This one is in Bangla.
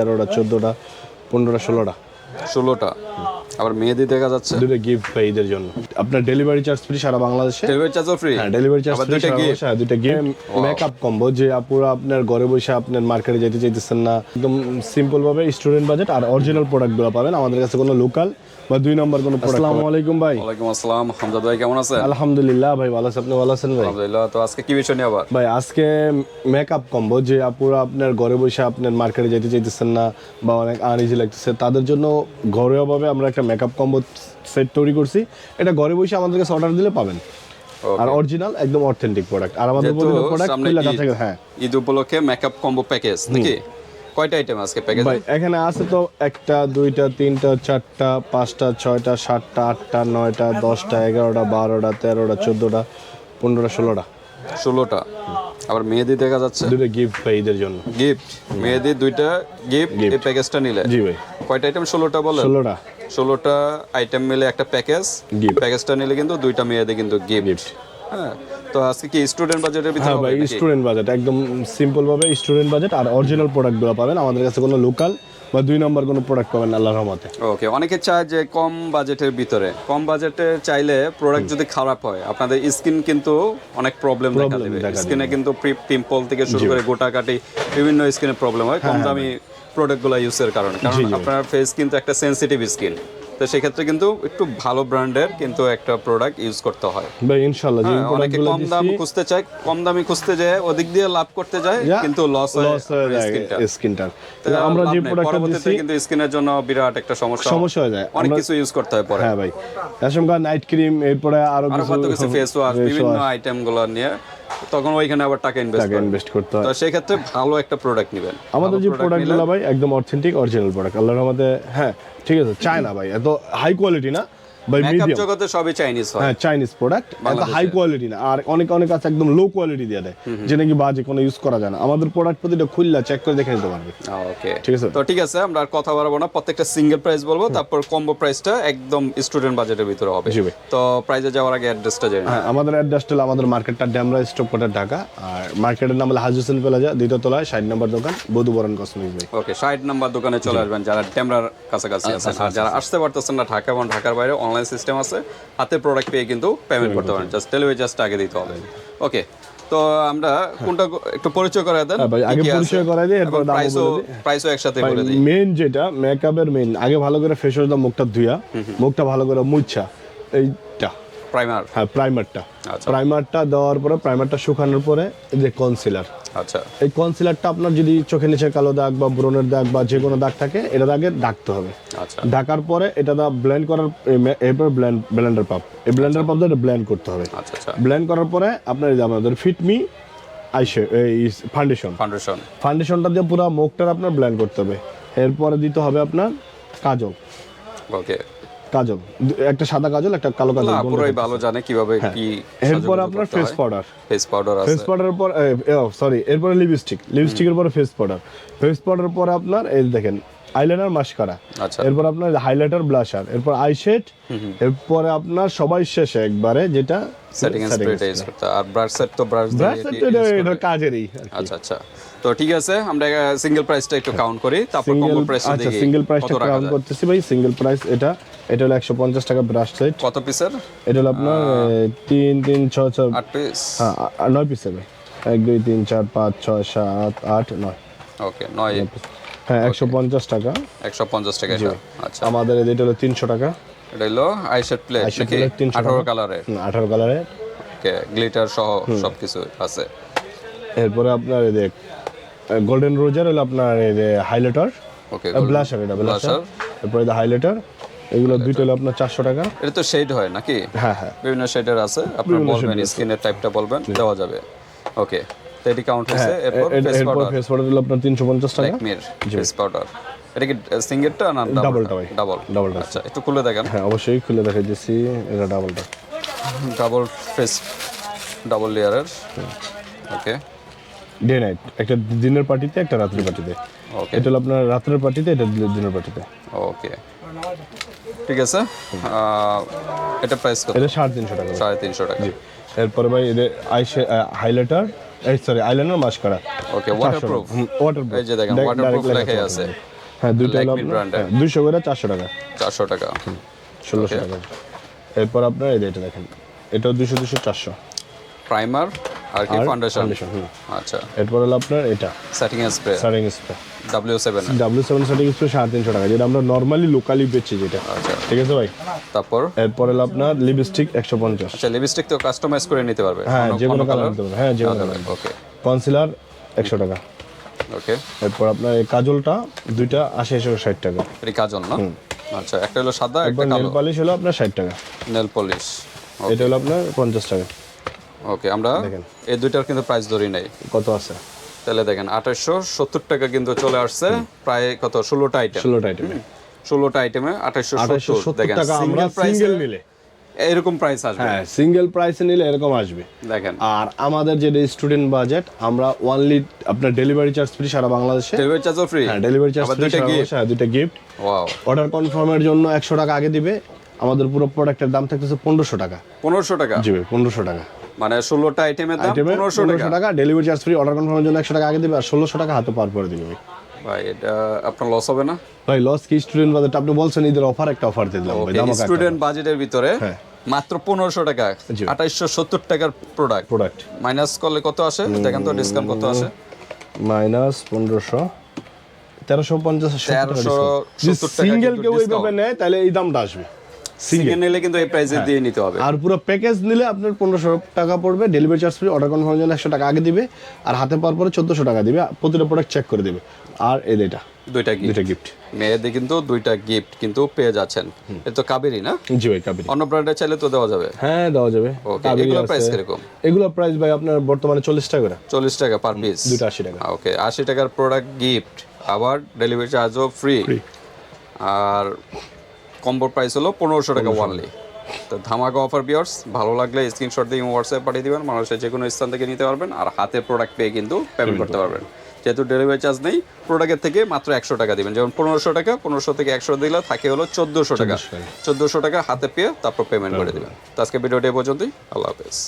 তেরোটা চোদ্দোটা পনেরোটা ষোলোটা। ষোলোটা। আবার মেহেদি দেখা যাচ্ছে। দুটো গিফট ভাই ঈদের জন্য। আপনার ডেলিভারি চার্জ ফ্রি সারা বাংলাদেশে? ডেলিভারি চার্জও ফ্রি হ্যাঁ ডেলিভারি চার্জ ফ্রি দুইটা সারা বাংলাদেশে। হ্যাঁ দুইটা গিফট মেকআপ কম্বো যে আপুরা আপনার ঘরে বসে আপনার মার্কেটে যেতে চাইতেছেন না একদম সিম্পল ভাবে স্টুডেন্ট বাজেট আর অরিজিনাল প্রোডাক্টগুলো পাবেন। আমাদের কাছে কোনো লোকাল বা দুই নম্বর কোনো প্রোডাক্ট আসসালামু আলাইকুম ভাই। ওয়ালাইকুম আসসালাম। হামজাদ ভাই কেমন আছেন? আলহামদুলিল্লাহ ভাই ভালো আছেন আপনি ভালো আছেন ভাই? আলহামদুলিল্লাহ তো আজকে কি বিষয় নিয়ে আবার? ভাই আজকে মেকআপ কম্বো যে আপুরা আপনার ঘরে বসে আপনার মার্কেটে যেতে চাইতেছেন না বা অনেক আনইজি লাগতেছে তাদের জন্য ঘরোয়াভাবে আমরা একটা মেকআপ কম্বো সেট তৈরি করছি। এটা ঘরে বসে আমাদের কাছে অর্ডার দিলে পাবেন। আর অরিজিনাল একদম অথেন্টিক প্রোডাক্ট আর আমাদের প্রোডাক্ট থেকে হ্যাঁ। ঈদ উপলক্ষে মেকআপ কম্বো প্যাকেজ নাকি? কয়টা আইটেম আজকে প্যাকেজ ভাই এখানে আছে তো একটা দুইটা তিনটা চারটা পাঁচটা ছয়টা সাতটা আটটা নয়টা দশটা এগারোটা বারোটা তেরোটা চোদ্দোটা পনেরোটা ষোলোটা। ষোলোটা। আবার মেহেদি দেখা যাচ্ছে। দুটো গিফট ভাই ঈদের জন্য। গিফট মেহেদি দুইটা গিফট এই প্যাকেজটা নিলে। জি ভাই। কয়টা আইটেম ষোলোটা বলেন। ষোলোটা। ষোলোটা আইটেম মিলে একটা প্যাকেজ প্যাকেজটা নিলে কিন্তু দুইটা মেয়েদের কিন্তু গিফট হ্যাঁ তো আজকে কি স্টুডেন্ট বাজেটের ভিতরে হ্যাঁ ভাই স্টুডেন্ট বাজেট একদম সিম্পল ভাবে স্টুডেন্ট বাজেট আর অরিজিনাল প্রোডাক্টগুলো পাবেন। আমাদের কাছে কোনো লোকাল বা দুই নম্বর কোনো প্রোডাক্ট পাবেন আল্লাহর রহমতে। ওকে অনেকে চায় যে কম বাজেটের ভিতরে। কম বাজেটে চাইলে প্রোডাক্ট যদি খারাপ হয় আপনাদের স্কিন কিন্তু অনেক প্রবলেম দেখা দেবে। স্কিনে কিন্তু পিম্পল থেকে শুরু করে গোটা কাটি বিভিন্ন স্কিনে প্রবলেম হয়। হ্যাঁ, কম দামি প্রোডাক্টগুলো ইউজের কারণে। কারণ আপনার ফেস কিন্তু একটা সেনসিটিভ স্কিন তো সেক্ষেত্রে কিন্তু একটু ভালো ব্র্যান্ডের কিন্তু একটা প্রোডাক্ট ইউজ করতে হয়। ভাই ইনশাল্লাহ যে হ্যাঁ, অনেকে কম দাম খুঁজতে চায় কম দামি খুঁজতে যায় ওদিক দিয়ে লাভ করতে যায় কিন্তু লস হয় লস স্কিনটা স্কিনটা আমরা যে প্রোডাক্টটা কিন্তু স্কিনের জন্য বিরাট একটা সমস্যা সমস্যা হয়ে যায়। অনেক কিছু ইউজ করতে হয় পরে। হ্যাঁ ভাই। নাইট ক্রিম এরপরে আরও কিছু ফেস ওয়াশ বিভিন্ন নিয়ে তখন ওইখানে আবার টাকা ইনভেস্ট টাকা ইনভেস্ট করতে হয়। তো সেই ক্ষেত্রে ভালো একটা প্রোডাক্ট নেবেন। আমাদের যে প্রোডাক্টগুলো ভাই একদম অথেন্টিক অরিজিনাল প্রোডাক্ট আল্লাহর রহমতে হ্যাঁ ঠিক আছে চায়না ভাই এত হাই কোয়ালিটি না। মেকআপ জগতে সবই চাইনিজ হয়। হ্যাঁ চাইনিজ প্রোডাক্ট এত হাই কোয়ালিটি না। আর অনেক অনেক আছে একদম লো কোয়ালিটি দিয়ে দেয়। বাজে কোনো ইউজ করা যায় না। আমাদের প্রোডাক্ট প্রতিটা খুললা চেক করে দেখে নিতে পারবে। ওকে ঠিক আছে? তো ঠিক আছে আমরা আর কথা বাড়াবো না। প্রত্যেকটা সিঙ্গেল প্রাইস বলব তারপর কম্বো প্রাইসটা একদম স্টুডেন্ট বাজেটের ভিতরে হবে। তো প্রাইসে যাওয়ার আগে অ্যাড্রেসটা জানি হ্যাঁ আমাদের অ্যাড্রেসটা হলো আমাদের মার্কেটটা ড্যামরা স্টপ কোটার ঢাকা আর মার্কেটের নাম হলো হাজ হোসেন প্লাজা দ্বিতীয় তলায় ষাট নম্বর দোকান বধুবরণ কসমিক ভাই। ওকে ষাট নাম্বার দোকানে চলে আসবেন। যারা ট্যামরার কাছাকাছি আছেন আর যারা আসতে পারতেছেন না ঢাকা এবং ঢাকার বাইরে অনলাইন সিস্টেম আছে হাতে প্রোডাক্ট পেয়ে কিন্তু পেমেন্ট করতে পারেন। জাস্ট ডেলিভারি চার্জটা আগে দিতে হবে। ওকে তো আমরা কোনটা একটু পরিচয় করে দেন হ্যাঁ আগে পরিচয় করায় দিই, এরপর দাম প্রাইসও বলে দিই। প্রাইসও একসাথে বলে দিই। মেইন যেটা মেকআপের মেইন আগে ভালো করে ফেস ওয়াশ দাও মুখটা ধুইয়া মুখটা ভালো করে মুছা এইটা। প্রাইমার হ্যাঁ প্রাইমারটা আচ্ছা। প্রাইমারটা দেওয়ার পরে প্রাইমারটা শুকানোর পরে এই যে কনসিলার আচ্ছা। এই কনসিলারটা আপনার যদি চোখের নিচে কালো দাগ বা ব্রণের দাগ বা যে কোনো দাগ থাকে এটা আগে ডাকতে হবে। আচ্ছা। ঢাকার পরে এটা দা ব্লেন্ড করার এরপর ব্লেন্ড ব্লেন্ডার পাপ এই ব্লেন্ডার পাপ দিয়ে ব্লেন্ড করতে হবে। আচ্ছা আচ্ছা। ব্লেন্ড করার পরে আপনার যে আমাদের ফিটমি আইসে এই ফাউন্ডেশন ফাউন্ডেশন ফাউন্ডেশনটা দিয়ে পুরো মুখটার আপনার ব্লেন্ড করতে হবে। এরপরে দিতে হবে আপনার কাজল। ওকে কাজল। একটা সাদা কাজল একটা কালো কাজল পুরোই ভালো জানে কীভাবে কি এরপর আপনার ফেস পাউডার ফেস পাউডার আছে। ফেস পর সরি এরপরে লিপস্টিক লিপস্টিকের পরে ফেস পাউডার ফেস পরে আপনার এই দেখেন আইলাইনার মাস্কারা আচ্ছা। এরপর আপনার হাইলাইটার ব্লাশার এরপর আইশেড এরপরে আপনার সবাই শেষে একবারে যেটা সেটিং স্প্রেটা ইউজ করতে আর ব্রাশ সেট তো ব্রাশ দিয়ে এটা কাজেরই আচ্ছা আচ্ছা। তো ঠিক আছে আমরা সিঙ্গেল প্রাইসটা একটু কাউন্ট করি তারপর কম্বো প্রাইসটা আচ্ছা সিঙ্গেল প্রাইসটা কাউন্ট করতেছি ভাই সিঙ্গেল প্রাইস এটা এটা হলো একশো পঞ্চাশ টাকা ব্রাশ সেট কত পিসের এটা হলো আপনার এ, তিন তিন ছয় ছয়। আট পিস হ্যাঁ আ- আ- নয় পিস হবে এক দুই তিন চার পাঁচ ছয় সাত আট নয়। ওকে নয়। হ্যাঁ একশো পঞ্চাশ টাকা। একশো পঞ্চাশ টাকা এটা? আচ্ছা। আমাদের এটা হলো তিনশো টাকা। এটা হলো আইশেড প্লেট নাকি? plate 300 আঠারো কালারের আঠারো কালারের ওকে গ্লিটার সহ সবকিছু আছে। এরপরে আপনার যে গোল্ডেন রোজার হলো আপনার হাইলাইটার ওকে ব্লাশার এটা ব্লাশার। এরপরে যে হাইলাইটার এগুলো দুইটা হলো আপনার চারশো টাকা। এটা তো শেড হয় নাকি? হ্যাঁ হ্যাঁ। বিভিন্ন শেডের আছে। আপনারা বলবেন স্কিনের টাইপটা বলবেন দেওয়া যাবে। ওকে তো এটি কাউন্ট হয়েছে। এরপর ফেস পাউডার ফেস পাউডার হলো আপনার তিনশো পঞ্চাশ টাকা। ল্যাকমির ফেস পাউডার এটা কি সিঙ্গেলটা না Double ডাবল টা ভাই। ডাবল Double টা। আচ্ছা একটু খুলে দেখেন। হ্যাঁ অবশ্যই খুলে দেখাই দিচ্ছি এটা ডাবলটা ডাবল ফেস ডাবল লেয়ারের ওকে ডে নাইট একটা দিনের পার্টিতে একটা রাত্রের পার্টিতে ওকে এটা হলো আপনার রাত্রের পার্টিতে এটা দিনের পার্টিতে ওকে ঠিক আছে? এটা প্রাইস কত? এটা সাড়ে তিনশো টাকা। সাড়ে তিনশো টাকা। এরপরে ভাই এদের আই হাইলাইটার এই sorry eyeliner mascara okay waterproof water এই যে দেখেন, waterproof লেখাই আছে। হ্যাঁ brand এর। দুইশো করে চারশো টাকা। চারশো টাকা। ষোলোশো টাকা। এরপর আপনার এই এটা দেখেন এটাও দুশো দুশো চারশো। প্রাইমার আর কি ফাউন্ডেশন আচ্ছা। এরপর হলো আপনার এটা। Setting spray সারিং spray W seven W seven সারিং spray সাড়ে তিনশো টাকা যেটা আমরা নর্মালি লোকালি বেচছি যেটা। আচ্ছা। ঠিক আছে ভাই? তারপর? এরপর হলো আপনার লিপস্টিক একশো পঞ্চাশ। আচ্ছা লিপস্টিক তো কাস্টমাইজ করে নিতে পারবে? হ্যাঁ যে কোনো কালার নিতে পারবেন হ্যাঁ যে কোনো কালার ওকে কনসিলার একশো টাকা। ওকে এরপর আপনার এই কাজলটা দুইটা আশি একশো ষাট টাকা। এটি কাজল না? আচ্ছা একটা হলো সাদা একটা এরপর নেল কালো। পালিশ হলো আপনার ষাট টাকা। নেল পলিশ এটা হলো আপনার পঞ্চাশ টাকা। ওকে আমরা এই দুইটার কিন্তু প্রাইস ধরি নাই। কত আছে? তাহলে দেখেন আঠাশশো সত্তর টাকা কিন্তু চলে আসছে প্রায় কত? ষোলোটা আইটেম ষোলোটা আইটেমে ষোলোটা আইটেমে আঠাশশো সত্তর। দেখেন সিঙ্গেল প্রাইস সিঙ্গেল নিলে। এরকম প্রাইস আসবে। হ্যাঁ সিঙ্গেল প্রাইসে নিলে এরকম আসবে। দেখেন। আর আমাদের যে স্টুডেন্ট বাজেট আমরা ওয়ানলি আপনার ডেলিভারি চার্জ ফ্রি সারা বাংলাদেশে। ডেলিভারি চার্জও ফ্রি হ্যাঁ ডেলিভারি চার্জ ফ্রি দুইটা সারা হ্যাঁ দুইটা গিফট ওয়াও অর্ডার কনফার্মের জন্য একশো টাকা আগে দিবে। আমাদের পুরো প্রোডাক্টের দাম থাকতেছে পনেরোশো টাকা। পনেরোশো টাকা? জি পনেরোশো টাকা। মানে ষোলোটা আইটেমের দাম পনেরোশো টাকা। ডেলিভারি চার্জ ফ্রি অর্ডার কনফার্মের জন্য একশো টাকা আগে দিবে আর ষোলোশো টাকা হাতে পার করে দিবে। ভাই এটা আপনার লস হবে না? ভাই লস কি স্টুডেন্ট বাজেট আপনি বলছেন ঈদের অফার একটা অফার দিয়ে দিলাম স্টুডেন্ট বাজেটের ভিতরে হ্যাঁ। মাত্র পনেরোশো টাকা। আঠাইশশো সত্তর টাকার প্রোডাক্ট প্রোডাক্ট মাইনাস করলে কত আসে? দেখেন তো ডিসকাউন্ট কত আসে? মাইনাস পনেরোশো তেরোশো পঞ্চাশ তেরোশো সিঙ্গেল কেউ এইভাবে নেয় তাহলে এই দামটা আসবে। সিঙ্গেল নিলে কিন্তু এই প্রাইসে হ্যাঁ। দিয়ে নিতে হবে। আর পুরো প্যাকেজ নিলে আপনার পনেরোশো টাকা পড়বে ডেলিভারি চার্জ ফ্রি অর্ডার কনফার্মের জন্য একশো টাকা আগে দিবে আর হাতে পাওয়ার পরে চোদ্দোশো টাকা দিবে প্রতিটা প্রোডাক্ট চেক করে দিবে। আর এই দুইটা গিফট দুইটা গিফট মেয়েদের কিন্তু দুইটা গিফট কিন্তু পেয়ে যাচ্ছেন। এটা তো কাবেরি না? জি ভাই কাবিরি। অন্য ব্র্যান্ডে চাইলে তো দেওয়া যাবে। হ্যাঁ দেওয়া যাবে। ওকে এগুলোর প্রাইস কীরকম? এগুলো প্রাইস ভাই আপনার বর্তমানে চল্লিশ টাকা করে। চল্লিশ টাকা পার পিস দুইটা আশি টাকা। ওকে আশি টাকার প্রোডাক্ট গিফট আবার ডেলিভারি চার্জও ফ্রি আর কম্বো প্রাইস হলো পনেরোশো টাকা ওয়ানলি তো ধামাকা অফার বিয়ার্স ভালো লাগলে স্ক্রিনশট দিয়ে হোয়াটসঅ্যাপ পাঠিয়ে দেবেন। মানুষের যে কোনো স্থান থেকে নিতে পারবেন আর হাতে প্রোডাক্ট পেয়ে কিন্তু পেমেন্ট করতে পারবেন। যেহেতু ডেলিভারি চার্জ নেই প্রোডাক্টের থেকে মাত্র একশো টাকা দেবেন। যেমন পনেরোশো টাকা পনেরোশো থেকে একশো দিলে থাকে হলো চোদ্দোশো টাকা। চোদ্দোশো টাকা। হাতে পেয়ে তারপর পেমেন্ট করে দেবেন। তো আজকে ভিডিওটি পর্যন্তই। আল্লাহ হাফেজ।